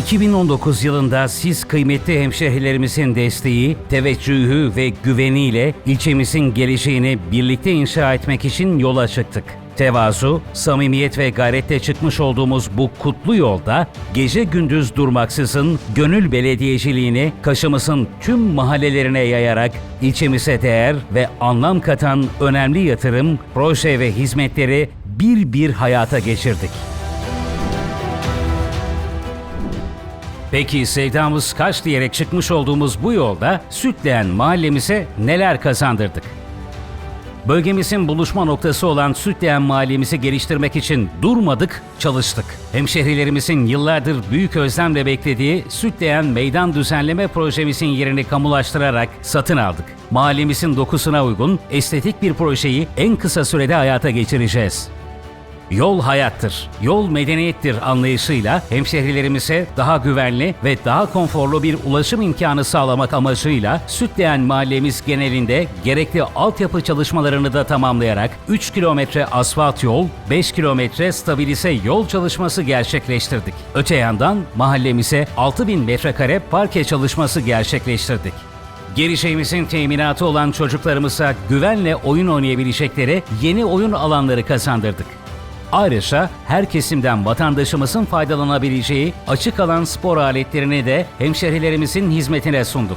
2019 yılında siz kıymetli hemşehrilerimizin desteği, teveccühü ve güveniyle ilçemizin geleceğini birlikte inşa etmek için yola çıktık. Tevazu, samimiyet ve gayretle çıkmış olduğumuz bu kutlu yolda gece gündüz durmaksızın gönül belediyeciliğini Kaş'ımızın tüm mahallelerine yayarak ilçemize değer ve anlam katan önemli yatırım, proje ve hizmetleri bir bir hayata geçirdik. Peki sevdamız kaç diyerek çıkmış olduğumuz bu yolda Sütleyen mahallemize neler kazandırdık? Bölgemizin buluşma noktası olan Sütleyen mahallemizi geliştirmek için durmadık, çalıştık. Hemşehrilerimizin yıllardır büyük özlemle beklediği Sütleyen Meydan Düzenleme projemizin yerini kamulaştırarak satın aldık. Mahallemizin dokusuna uygun, estetik bir projeyi en kısa sürede hayata geçireceğiz. Yol hayattır, yol medeniyettir anlayışıyla hemşehrilerimize daha güvenli ve daha konforlu bir ulaşım imkanı sağlamak amacıyla Sütleyen mahallemiz genelinde gerekli altyapı çalışmalarını da tamamlayarak 3 kilometre asfalt yol, 5 kilometre stabilize yol çalışması gerçekleştirdik. Öte yandan mahallemize 6000 metrekare parke çalışması gerçekleştirdik. Geleceğimizin teminatı olan çocuklarımıza güvenle oyun oynayabilecekleri yeni oyun alanları kazandırdık. Ayrıca her kesimden vatandaşımızın faydalanabileceği açık alan spor aletlerini de hemşehrilerimizin hizmetine sunduk.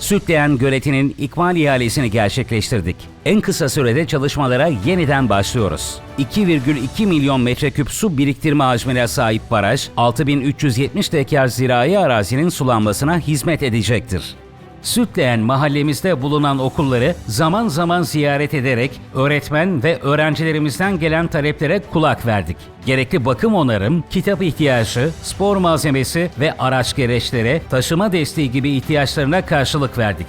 Sütleyen Göleti'nin ikmal ihalesini gerçekleştirdik. En kısa sürede çalışmalara yeniden başlıyoruz. 2,2 milyon metreküp su biriktirme hacmine sahip baraj, 6370 dekar zirai arazinin sulanmasına hizmet edecektir. Sütleyen mahallemizde bulunan okulları zaman zaman ziyaret ederek öğretmen ve öğrencilerimizden gelen taleplere kulak verdik. Gerekli bakım onarım, kitap ihtiyacı, spor malzemesi ve araç gereçlere, taşıma desteği gibi ihtiyaçlarına karşılık verdik.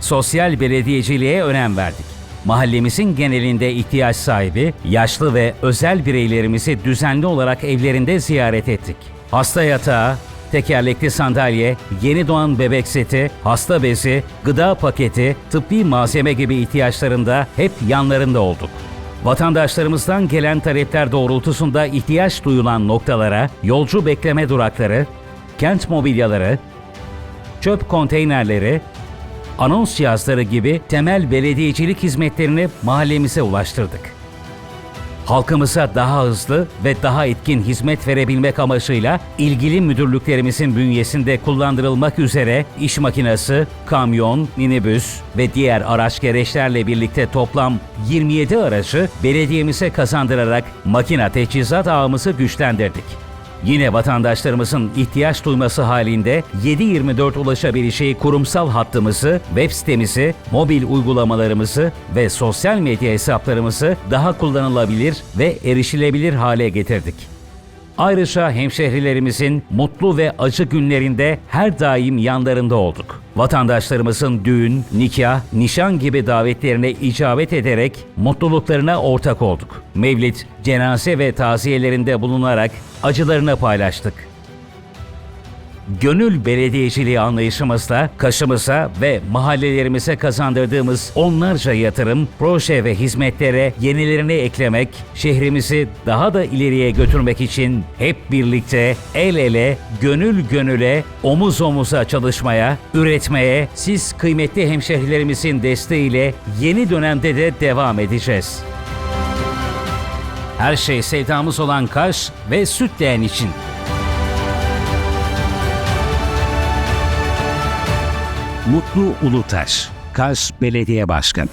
Sosyal belediyeciliğe önem verdik. Mahallemizin genelinde ihtiyaç sahibi, yaşlı ve özel bireylerimizi düzenli olarak evlerinde ziyaret ettik. Hasta yatağı, tekerlekli sandalye, yeni doğan bebek seti, hasta bezi, gıda paketi, tıbbi malzeme gibi ihtiyaçlarında hep yanlarında olduk. Vatandaşlarımızdan gelen talepler doğrultusunda ihtiyaç duyulan noktalara yolcu bekleme durakları, kent mobilyaları, çöp konteynerleri, anons cihazları gibi temel belediyecilik hizmetlerini mahallemize ulaştırdık. Halkımıza daha hızlı ve daha etkin hizmet verebilmek amacıyla ilgili müdürlüklerimizin bünyesinde kullandırılmak üzere iş makinesi, kamyon, minibüs ve diğer araç gereçlerle birlikte toplam 27 aracı belediyemize kazandırarak makina teçhizat ağımızı güçlendirdik. Yine vatandaşlarımızın ihtiyaç duyması halinde 7/24 ulaşabileceği kurumsal hattımızı, web sitemizi, mobil uygulamalarımızı ve sosyal medya hesaplarımızı daha kullanılabilir ve erişilebilir hale getirdik. Ayrıca hemşehrilerimizin mutlu ve acı günlerinde her daim yanlarında olduk. Vatandaşlarımızın düğün, nikah, nişan gibi davetlerine icabet ederek mutluluklarına ortak olduk. Mevlid, cenaze ve taziyelerinde bulunarak acılarını paylaştık. Gönül belediyeciliği anlayışımızla Kaş'ımıza ve mahallelerimize kazandırdığımız onlarca yatırım, proje ve hizmetlere yenilerini eklemek, şehrimizi daha da ileriye götürmek için hep birlikte el ele, gönül gönüle, omuz omuza çalışmaya, üretmeye, siz kıymetli hemşehrilerimizin desteğiyle yeni dönemde de devam edeceğiz. Her şey sevdamız olan Kaş ve Sütleyen için. Mutlu Ulutaş, Kars Belediye Başkanı.